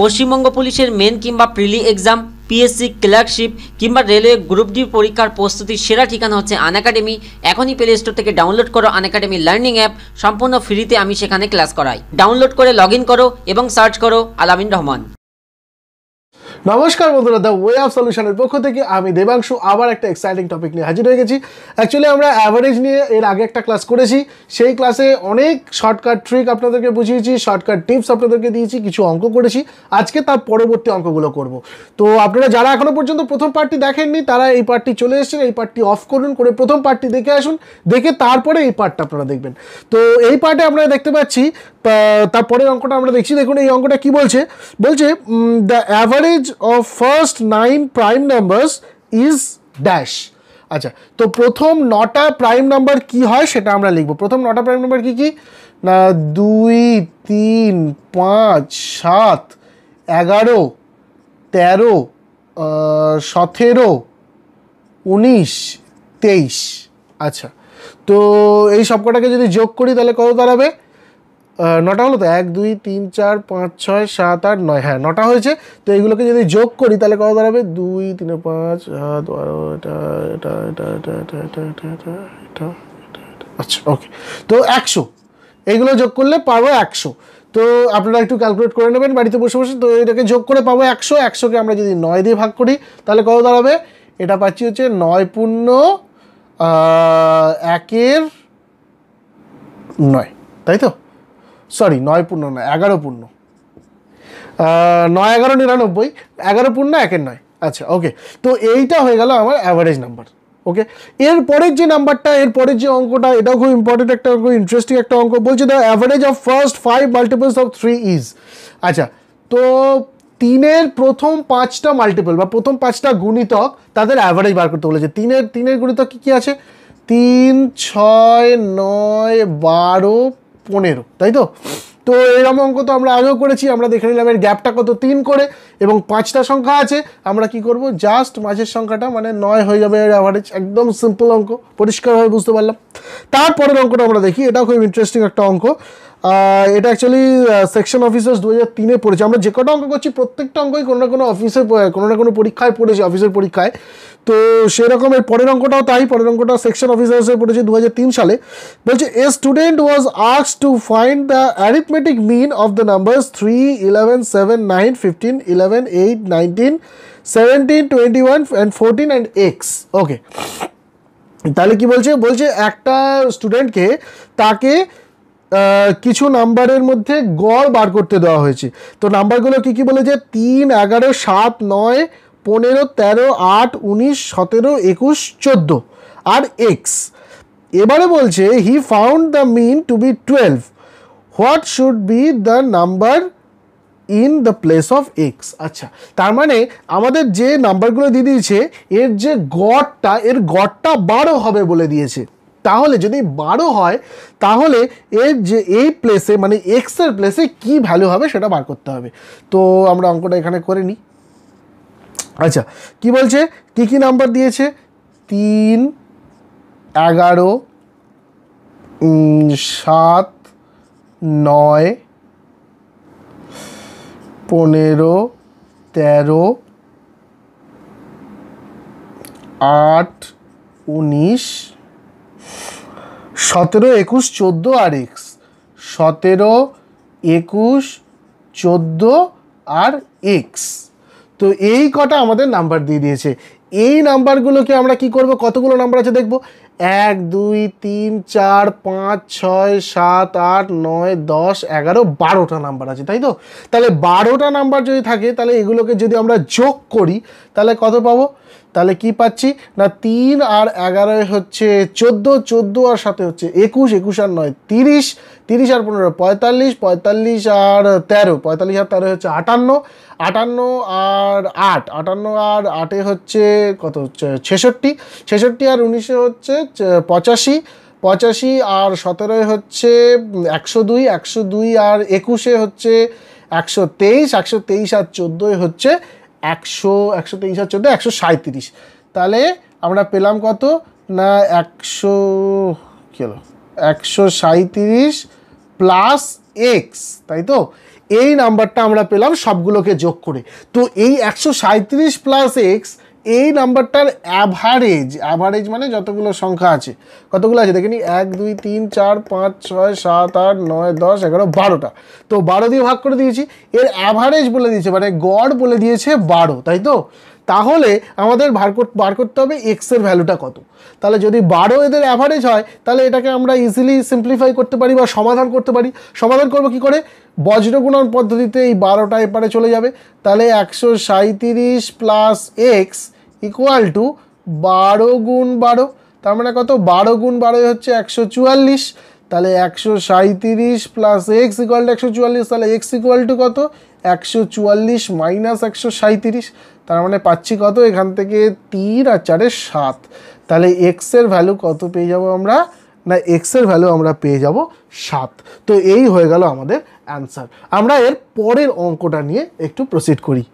পশ্চিমবঙ্গ পুলিশের মেন কিংবা prelim exam PSC clerkship কিংবা রেলওয়ে গ্রুপ ডি পরীক্ষার প্রস্তুতির সেরা ঠিকানা হচ্ছে আন একাডেমি এখনই প্লে স্টোর থেকে ডাউনলোড করো আনএকাডেমি লার্নিং অ্যাপ সম্পূর্ণ ফ্রিতে আমি সেখানে ক্লাস করাই। ডাউনলোড করে লগ করো এবং সার্চ করো আলামিন রহমান। নমস্কার বন্ধুরা দ্য ওয়ে অফ সলিউশনের পক্ষ থেকে আমি দেবাংশু আবার একটা এক্সাইটিং টপিক নিয়ে হাজির হয়ে গেছি। অ্যাকচুয়ালি আমরা অ্যাভারেজ নিয়ে এর আগে একটা ক্লাস করেছি। সেই ক্লাসে অনেক শর্টকাট ট্রিক আপনাদেরকে বুঝিয়েছি শর্টকাট টিপস আপনাদেরকে দিয়েছি, কিছু অঙ্ক করেছি। আজকে তার পরবর্তী অঙ্কগুলো করব। তো আপনারা যারা এখনও পর্যন্ত প্রথম পার্টটি দেখেননি, তারা এই পার্টটি চলে এসেছেন, এই পার্টটি অফ করুন, করে প্রথম পার্টটি দেখে আসুন। দেখে তারপরে এই পার্টটা আপনারা দেখবেন। তো এই পার্টে আমরা দেখতে পাচ্ছি তারপরের অঙ্কটা আমরা দেখছি। দেখুন, এই অঙ্কটা কি বলছে? বলছে the average of first nine prime numbers is dash আচ্ছা তো প্রথম নটা প্রাইম নাম্বার কি হয় সেটা আমরা লিখব। প্রথম নটা প্রাইম নাম্বার কি কি? না, দুই, তিন, পাঁচ, সাত, এগারো, তেরো সতেরো, উনিশ, তেইশ। আচ্ছা তো এই সবকটাকে যদি যোগ করি তাহলে কত দাঁড়াবে? নটা হলো তো এক দুই তিন চার পাঁচ ছয় সাত আট নয় হ্যাঁ নটা হয়েছে তো এইগুলোকে যদি যোগ করি তাহলে কত দাঁড়াবে দুই তিনে পাঁচ সাত বারো এটা এটা এটা এটা এটা এটা এটা এটা এটা আচ্ছা ওকে তো একশো এইগুলো যোগ করলে পাবো একশো তো আপনারা একটু ক্যালকুলেট করে নেবেন বাড়িতে বসে বসে তো এটাকে যোগ করে পাবো একশো একশোকে আমরা যদি নয় দিয়ে ভাগ করি তাহলে কত দাঁড়াবে এটা পাচ্ছি হচ্ছে নয় পূর্ণ একের নয় তাই তো সরি নয় পূর্ণ নয়, এগারো পূর্ণ। নয়, এগারো, নিরানব্বই, এগারো পূর্ণ, একের নয়। আচ্ছা ওকে তো এইটা হয়ে গেল আমার অ্যাভারেজ নাম্বার ওকে এরপরের যে নাম্বারটা এর পরের যে অঙ্কটা, এটাও খুব ইম্পর্টেন্ট একটা খুব ইন্টারেস্টিং একটা অঙ্ক। বলছে the average of first five multiples of three is আচ্ছা তো তিনের প্রথম পাঁচটা মাল্টিপল বা প্রথম পাঁচটা গুণিতক তাদের অ্যাভারেজ বার করতে বলেছে। তিনের তিনের গুণিতক কী কী আছে? তিন, ছয়, নয়, বারো পনেরো, তাই তো? তো এরকম অঙ্ক তো আমরা আগেও করেছি, আমরা দেখে নিলাম এর গ্যাপটা কত, তিন করে, এবং পাঁচটা সংখ্যা আছে। আমরা কি করব? জাস্ট মাঝের সংখ্যাটা মানে নয় হয়ে যাবে এর অ্যাভারেজ একদম সিম্পল অঙ্ক, পরিষ্কারভাবে বুঝতে পারলাম। তারপরের অঙ্কটা আমরা দেখি, এটাও খুব ইন্টারেস্টিং একটা অঙ্ক। এটা অ্যাকচুয়ালি সেকশন অফিসার্স দু হাজার তিনে পড়েছে। আমরা যে কটা অঙ্ক করছি, প্রত্যেকটা অঙ্কই কোনো না কোনো অফিসে কোনো না কোনো পরীক্ষায় পড়েছি অফিসের পরীক্ষায়। তো সেরকম এর পরের অঙ্কটাও তাই, পরের অঙ্কটা সেকশন অফিসার্সে পড়েছে দুহাজার তিন সালে। বলছে a student was arcs to find the arithmetic mean of the numbers three eleven seven nine fifteen eleven eight nineteen seventeen twenty one and fourteen and x okay তাহলে কি বলছে? বলছে একটা স্টুডেন্টকে তাকে কিছু নাম্বারের মধ্যে গড় বার করতে দেওয়া হয়েছে। তো নাম্বারগুলো কী কী বলেছে? তিন, এগারো, সাত, নয়, পনেরো, তেরো, আট, উনিশ, সতেরো, একুশ, চোদ্দ আর এক্স এবারে বলছে he found the mean to be twelve what should be the number in the place of x আচ্ছা তার মানে আমাদের যে নাম্বারগুলো দিয়ে দিয়েছে, এর যে গড়টা, এর গড়টা বারো হবে বলে দিয়েছে। তাহলে যদি বারো হয়, তাহলে এর যে এই প্লেসে মানে এক্সের প্লেসে কি ভ্যালু হবে সেটা বার করতে হবে। তো আমরা অঙ্কটা এখানে করে নিই। আচ্ছা কি বলছে? কী কী নাম্বার দিয়েছে? তিন, এগারো সাত, নয়, পনেরো, তেরো, আট, উনিশ সতেরো, একুশ, চোদ্দ আর এক্স সতেরো, একুশ, চোদ্দ আর এক্স তো এই কটা আমাদের নাম্বার দিয়ে দিয়েছে। এই নাম্বারগুলোকে আমরা কি করব? কতগুলো নাম্বার আছে দেখব? এক, দুই, তিন, চার, পাঁচ, ছয়, সাত, আট, নয়, দশ, এগারো, বারোটা নাম্বার আছে, তাই তো? তাহলে বারোটা নাম্বার যদি থাকে, তাহলে এগুলোকে যদি আমরা যোগ করি, তাহলে কত পাবো? তাহলে কি পাচ্ছি? না, তিন আর এগারোয় হচ্ছে চোদ্দ চোদ্দ আর সাথে হচ্ছে একুশ একুশ আর নয়, তিরিশ তিরিশ আর পনেরো, পঁয়তাল্লিশ পঁয়তাল্লিশ আর তেরো, পঁয়তাল্লিশ আর তেরো হচ্ছে আটান্ন আটান্ন আর আট, আটান্ন আর আটে হচ্ছে কত? ছেষট্টি ছেষট্টি আর উনিশে হচ্ছে পঁচাশি পঁচাশি আর সতেরোয় হচ্ছে একশো দুই একশো দুই আর একুশে হচ্ছে একশো তেইশ একশো তেইশ আর চোদ্দোয় হচ্ছে একশো একশো তেইশ আর চোদ্দ একশো সাঁত্রিশ তাহলে আমরা পেলাম কত? না, একশো, কী হলো? একশো সাঁত্রিশ প্লাস এক্স, তাই তো? এই নাম্বারটা আমরা পেলাম সবগুলোকে যোগ করে। তো এই একশো সাঁত্রিশ প্লাস এক্স এই নাম্বারটার অ্যাভারেজ অ্যাভারেজ মানে যতগুলো সংখ্যা আছে, কতগুলো আছে দেখে নি? এক, দুই, তিন, চার, পাঁচ, ছয়, সাত, আট, নয়, দশ, এগারো, বারোটা। তো বারো দিয়ে ভাগ করে দিয়েছি। এর অ্যাভারেজ বলে দিয়েছে মানে গড় বলে দিয়েছে বারো, তাই তো? তাহলে আমাদের বার বার করতে হবে এক্সের ভ্যালুটা কত। তাহলে যদি বারো এদের অ্যাভারেজ হয়, তাহলে এটাকে আমরা ইজিলি সিম্পলিফাই করতে পারি বা সমাধান করতে পারি। সমাধান করব কি করে? বজ্রগুণন পদ্ধতিতে এই বারোটা এপারে চলে যাবে। তাহলে একশো সাঁত্রিশ প্লাস এক্স ইকুয়াল টু বারো গুণ বারো, তার মানে কত? বারো গুণ বারোই হচ্ছে একশো চুয়াল্লিশ। তাহলে একশো সাঁত্রিশ প্লাস এক্স ইকুয়াল টু একশো চুয়াল্লিশ, তাহলে এক্স ইকুয়াল টু কত? একশো চুয়াল্লিশ মাইনাস একশো সাঁত্রিশ তার মানে পাচ্ছি কত? এখান থেকে তিন আর চারে সাত। তাহলে এক্সের ভ্যালু কত পেয়ে যাব আমরা? না এক্সের ভ্যালু আমরা পেয়ে যাব সাত। তো এই হয়ে গেল আমাদের অ্যান্সার আমরা এর পরের অঙ্কটা নিয়ে একটু প্রসিড করি।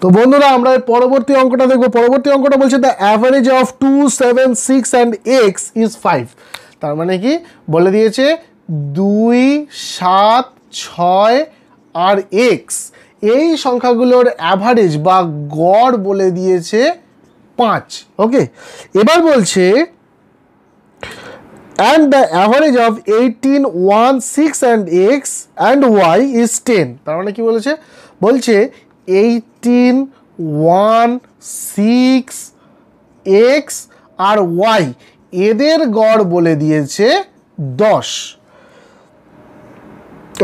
তো বন্ধুরা, আমরা পরবর্তী অঙ্কটা দেখব। পরবর্তী অঙ্কটা বলছে the average of two seven six and x is five তার মানে কি? বলে দিয়েছে দুই সাত ছয় আর এক্স এই সংখ্যাগুলোর অ্যাভারেজ বা গড় বলে দিয়েছে পাঁচ। ওকে এবার বলছে, and the average of 18 1 6 and x, and y is 10 তার মানে কি বলেছে? বলছে 18 1 6 x, আর y এদের গড় বলে দিয়েছে 10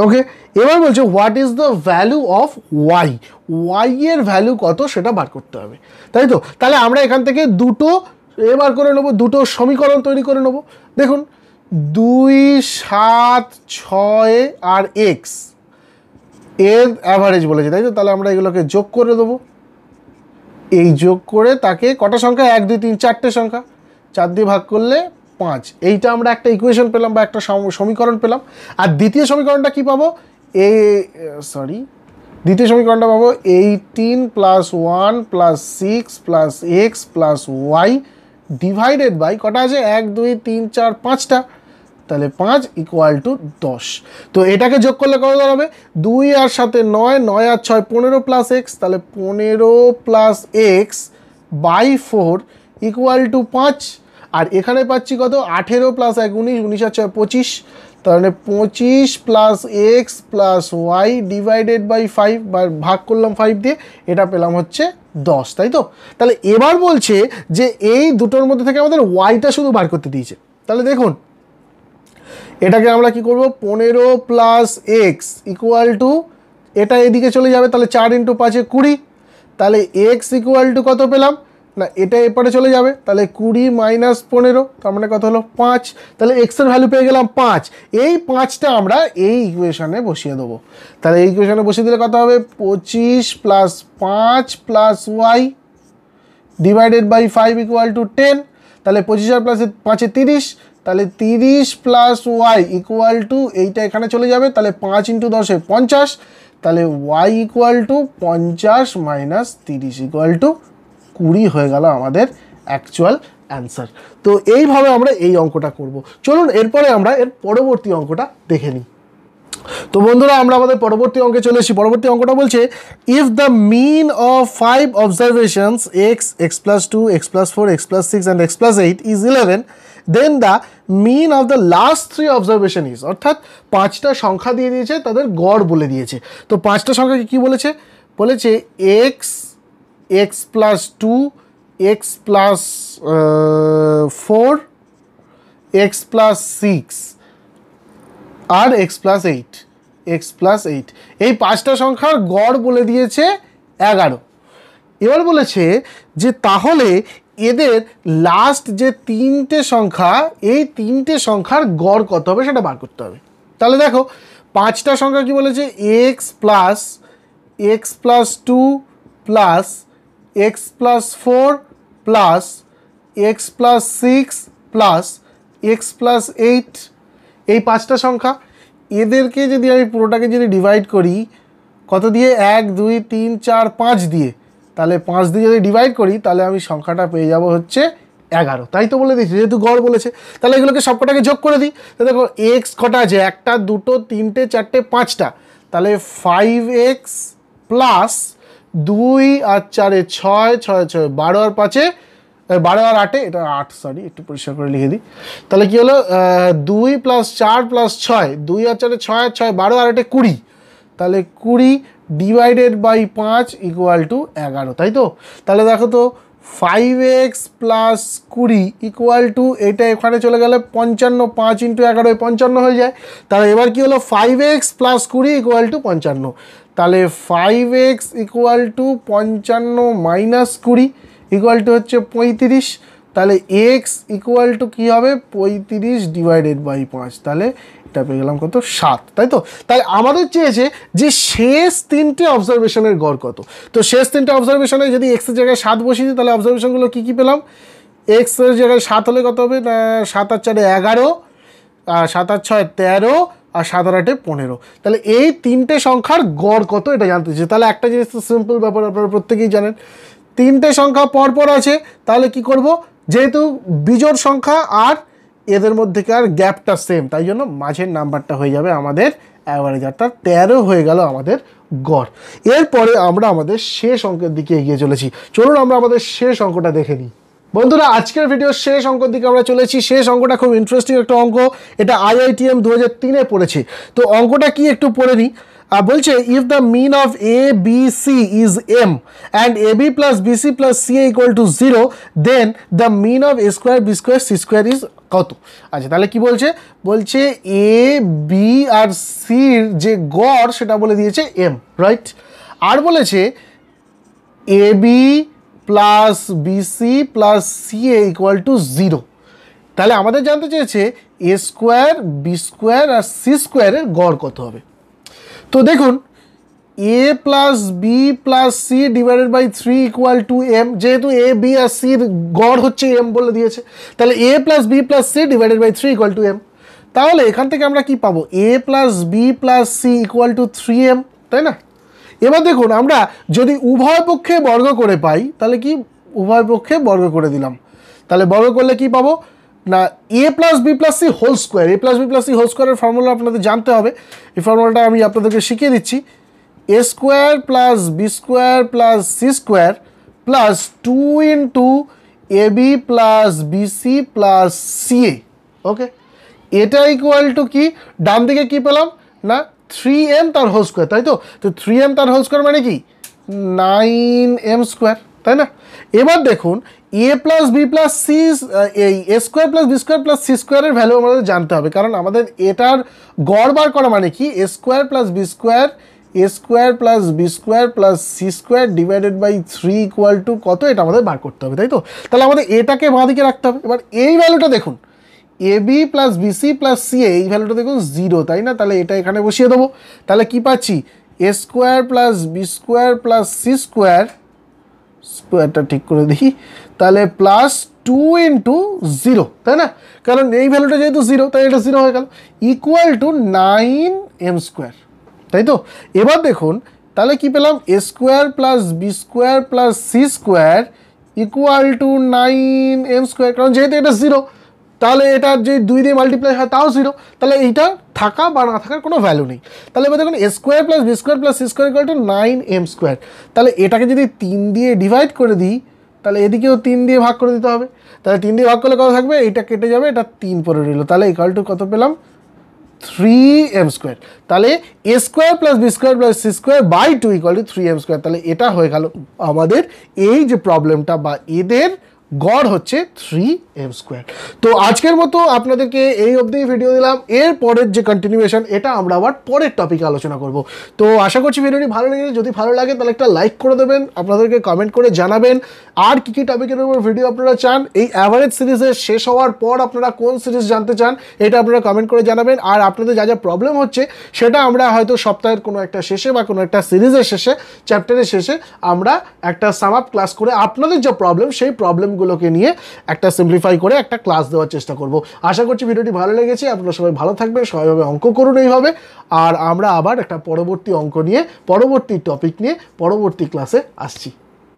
ওকে এবার বলছে what is the value of y y এর ভ্যালু কত সেটা বার করতে হবে। তাই তো? তাহলে আমরা এখান থেকে দুটো এ বার করে নেব, দুটো সমীকরণ তৈরি করে নেব। দেখুন, দুই, সাত, ছয় আর এক্সের অ্যাভারেজ বলেছে, তাই তো? তাহলে আমরা এগুলোকে যোগ করে দেবো। এই যোগ করে তাকে কটা সংখ্যা? এক, দুই, তিন, চারটে সংখ্যা। চার দিয়ে ভাগ করলে পাঁচ। এইটা আমরা একটা ইকুয়েশন পেলাম বা একটা সম- সমীকরণ পেলাম। আর দ্বিতীয় সমীকরণটা কি পাবো? এ সরি দ্বিতীয় সমীকরণটা পাবো eighteen plus one plus six plus x plus y divided by কটা আছে? এক, দুই, তিন, চার, পাঁচটা। তাহলে পাঁচ ইকুয়াল টু দশ। তো এটাকে যোগ করলে কত দাঁড়াবে? দুই আর সাথে নয় নয় আর ছয়, পনেরো প্লাস এক্স তাহলে পনেরো plus x by four equal to পাঁচ। আর এখানে পাচ্ছি কত? আঠেরো প্লাস এক উনিশ উনিশ আর ছয় পঁচিশ। তাহলে পঁচিশ plus x plus y divided by five বা ভাগ করলাম ফাইভ দিয়ে, এটা পেলাম হচ্ছে দশ, তাই তো? তাহলে এবার বলছে যে এই দুটোর মধ্যে থেকে আমাদের ওয়াইটা শুধু বার করতে দিয়েছে। তাহলে দেখুন, এটাকে আমরা কি করব? পনেরো প্লাস এক্স ইকুয়াল টু এটা এদিকে চলে যাবে, তাহলে চার ইন্টু পাঁচে কুড়ি। তাহলে এক্স ইকুয়াল টু কত পেলাম? না, এটা এপারে চলে যাবে, তাহলে কুড়ি মাইনাস পনেরো, তার মানে কত হলো? পাঁচ। তাহলে এক্সের ভ্যালু পেয়ে গেলাম পাঁচ। এই পাঁচটা আমরা এই ইকুয়েশনে বসিয়ে দেবো। তাহলে এই ইকুয়েশনে বসিয়ে দিলে কত হবে? পঁচিশ প্লাস পাঁচ plus y divided by five equal to ten তাহলে পঁচিশ আর প্লাস পাঁচে তিরিশ। তাহলে তিরিশ প্লাস ওয়াই ইকুয়াল টু এইটা এখানে চলে যাবে, তাহলে পাঁচ ইন্টু দশে পঞ্চাশ। তাহলে ওয়াই ইকুয়াল টু পঞ্চাশ মাইনাস তিরিশ ইকুয়াল টু কুড়ি হয়ে গেল আমাদের অ্যাকচুয়াল অ্যান্সার তো এইভাবে আমরা এই অঙ্কটা করব। চলুন এরপরে আমরা এর পরবর্তী অঙ্কটা দেখে নিই। তো বন্ধুরা, আমরা আমাদের পরবর্তী অঙ্কে চলে এসেছি। পরবর্তী অঙ্কটা বলছে if the mean of five observations x x plus two x plus four x plus six and x plus eight is eleven then the mean of the last three observation is অর্থাৎ পাঁচটা সংখ্যা দিয়ে দিয়েছে, তাদের গড় বলে দিয়েছে। তো পাঁচটা সংখ্যাকে কি বলেছে? বলেছে x x plus two x plus four x plus six আর x plus eight x plus eight এই পাঁচটা সংখ্যার গড় বলে দিয়েছে এগারো। এবার বলেছে যে তাহলে এদের লাস্ট যে তিনটে সংখ্যা, এই তিনটে সংখ্যার গড় কত হবে সেটা বার করতে হবে। তাহলে দেখো, পাঁচটা সংখ্যা কি বলেছে? X plus x plus two plus x plus four plus x plus six plus x plus eight এই পাঁচটা সংখ্যা। এদেরকে যদি আমি পুরোটাকে যদি ডিভাইড করি, কত দিয়ে? এক, দুই, তিন, চার, পাঁচ দিয়ে। তাহলে পাঁচ দিয়ে যদি ডিভাইড করি, তাহলে আমি সংখ্যাটা পেয়ে যাব হচ্ছে এগারো। তাই তো বলে দিয়েছি, যেহেতু গড় বলেছে। তাহলে এগুলোকে সবকটাকে যোগ করে দিই। তো দেখো এক্স কটা আছে? একটা, দুটো, তিনটে, চারটে, পাঁচটা। তাহলে ফাইভ এক্স প্লাস দুই আর চারে ছয় ছয় ছয়, বারো আর পাঁচে বারো আর আটে, এটা আট সরি একটু পরিষ্কার করে লিখে দিই। তাহলে কি হলো? দুই প্লাস চার প্লাস ছয়, দুই আর চারে ছয়, আর ছয়, বারো আর আটে কুড়ি। তাহলে কুড়ি ডিভাইডেড বাই পাঁচ ইকুয়াল টু এগারো, তাই তো? তাহলে দেখো তো ফাইভ এক্স প্লাস কুড়ি ইকুয়াল টু এটা এখানে চলে গেলে পঞ্চান্ন, পাঁচ ইন্টু এগারোয় পঞ্চান্ন হয়ে যায়। তাহলে এবার কি হলো? ফাইভ এক্স প্লাস কুড়ি ইকুয়াল টু পঞ্চান্ন। তাহলে ফাইভ এক্স ইকুয়াল টু পঞ্চান্ন মাইনাস কুড়ি ইকুয়াল টু হচ্ছে পঁয়ত্রিশ, তাহলে এক্স ইকুয়াল টু কী হবে? পঁয়ত্রিশ ডিভাইডেড বাই পাঁচ, তাহলে এটা পেয়ে গেলাম কত? সাত, তাই তো? তাই আমাদের চেয়েছে যে শেষ তিনটে অবজারভেশনের গড় কত? তো শেষ তিনটে অবজারভেশনে যদি এক্সের জায়গায় সাত বসিয়ে দিই, তাহলে অবজারভেশনগুলো কী কী পেলাম? এক্সের জায়গায় সাত হলে কত হবে? সাত আর চারে এগারো সাত আর ছয় তেরো আর আটে পনেরো। তাহলে এই তিনটে সংখ্যার গড় কত এটা জানতে চাই। তাহলে একটা জিনিস তো সিম্পল ব্যাপার আপনারা প্রত্যেকেই জানেন। তিনটে সংখ্যা পরপর আছে, তাহলে কি করব? যেহেতু বিজোড় সংখ্যা আর এদের মধ্যেকার গ্যাপটা সেম তাই জন্য মাঝের নাম্বারটা হয়ে যাবে আমাদের অ্যাভারেজ অর্থাৎ তেরো হয়ে গেল আমাদের গড়। এরপরে আমরা আমাদের শেষ অঙ্কের দিকে এগিয়ে চলেছি। চলুন আমরা আমাদের শেষ অঙ্কটা দেখে নিই। বন্ধুরা, আজকের ভিডিওর শেষ অঙ্কের দিকে আমরা চলেছি। শেষ অঙ্কটা খুব ইন্টারেস্টিং একটা অঙ্ক। এটা আইআইটিএম দু হাজার তিনে পড়েছে। তো অঙ্কটা কি একটু পড়ে নিই। বলছে if the mean of a b c is m and a b plus b c plus c equal to zero then the mean of a square b square c square is কত? আচ্ছা তাহলে কি বলছে? বলছে A B আর সির যে গড়, সেটা বলে দিয়েছে এম রাইট আর বলেছে a b plus b c plus c a equal to zero তাহলে আমাদের জানতে চেয়েছে এ স্কোয়ার বি স্কোয়ার আর সি স্কোয়ারের গড় কত হবে। তো দেখুন a plus b plus c divided by three equal to m যেহেতু এ বি আর সির গড় হচ্ছে এম বলে দিয়েছে, তাহলে a plus b plus c divided by three equal to m তাহলে এখান থেকে আমরা কি পাবো? A plus b plus c equal to three m তাই না? এবার দেখুন, আমরা যদি উভয় পক্ষে বর্গ করে পাই, তাহলে কি উভয় পক্ষে বর্গ করে দিলাম। তাহলে বর্গ করলে কি পাবো? না a plus b plus c whole square a plus b plus c whole স্কোয়ারের ফর্মুলা আপনাদের জানতে হবে। এই ফর্মুলাটা আমি আপনাদেরকে শিখিয়ে দিচ্ছি। A square plus b square plus c square plus two into a b plus b c plus c a okay এটা ইকুয়াল টু কি? ডান দিকে কি পেলাম? না থ্রি এম তার হোল স্কোয়ার তাই তো? তো থ্রি এম তার হোল স্কোয়ার মানে কি? নাইন এম স্কোয়ার তাই না? এবার দেখুন a plus b plus c এই a square plus b square plus c স্কোয়ারের ভ্যালু আমাদের জানতে হবে, কারণ আমাদের এটার গড় বার করা মানে কি? A square plus b square a square plus b square plus c square divided by three equal to কত? এটা আমাদের বার করতে হবে, তাই তো? তাহলে আমাদের এটাকে বাঁ দিকে রাখতে হবে। এবার এই ভ্যালুটা দেখুন। A b plus b c plus c এই ভ্যালুটা দেখুন জিরো তাই না? তাহলে এটা এখানে বসিয়ে দেবো। তাহলে কি পাচ্ছি? A square plus b square plus c square স্কোয়ারটা ঠিক করে দিই তাহলে প্লাস টু ইন্টু জিরো তাই না? কারণ এই ভ্যালুটা যেহেতু জিরো তাই এটা জিরো হয়ে গেল। Equal to nine m square তাই তো? এবার দেখুন, তাহলে কি পেলাম? A square plus b square plus c square equal to nine m square কারণ যেহেতু এটা জিরো তাহলে এটা যে দুই দিয়ে মাল্টিপ্লাই হয়, তাও জিরো তাহলে এইটা থাকা বা না থাকার কোনো ভ্যালু নেই। তাহলে এবার দেখুন a square plus b square plus c square equal to nine m square তাহলে এটাকে যদি তিন দিয়ে ডিভাইড করে দিই, তাহলে এদিকেও তিন দিয়ে ভাগ করে দিতে হবে। তাহলে তিন দিয়ে ভাগ করলে কত থাকবে? এইটা কেটে যাবে, এটা তিন পরে রইল। তাহলে ইকুয়াল টু কত পেলাম? থ্রি এম স্কোয়ার তাহলে a square plus b square plus c square by two equal to three m square তাহলে এটা হয়ে গেল আমাদের এই যে প্রবলেমটা বা এদের গড় হচ্ছে থ্রি এম স্কোয়ার তো আজকের মতো আপনাদেরকে এই অবধি ভিডিও দিলাম। এর পরের যে কন্টিনিউয়েশন এটা আমরা আবার পরের টপিকে আলোচনা করব। তো আশা করছি ভিডিওটি ভালো লেগেছে। যদি ভালো লাগে, তাহলে একটা লাইক করে দেবেন, আপনাদেরকে কমেন্ট করে জানাবেন। আর কী কী টপিকের উপর ভিডিও আপনারা চান, এই অ্যাভারেজ সিরিজের শেষ হওয়ার পর আপনারা কোন সিরিজ জানতে চান, এটা আপনারা কমেন্ট করে জানাবেন। আর আপনাদের যা যা প্রবলেম হচ্ছে, সেটা আমরা হয়তো সপ্তাহের কোনো একটা শেষে বা কোনো একটা সিরিজের শেষে চ্যাপ্টারের শেষে আমরা একটা সাম আপ ক্লাস করে আপনাদের যে প্রবলেম সেই প্রবলেমগুলোকে নিয়ে একটা সিম্পলিফাই করে একটা ক্লাস দেওয়ার চেষ্টা করব। আশা করছি ভিডিওটি ভালো লেগেছে, আপনারা সবাই ভালো থাকবেন সবাইভাবে অঙ্ক করুন এইভাবে আর আমরা আবার একটা পরবর্তী অঙ্ক নিয়ে, পরবর্তী টপিক নিয়ে, পরবর্তী ক্লাসে আসছি।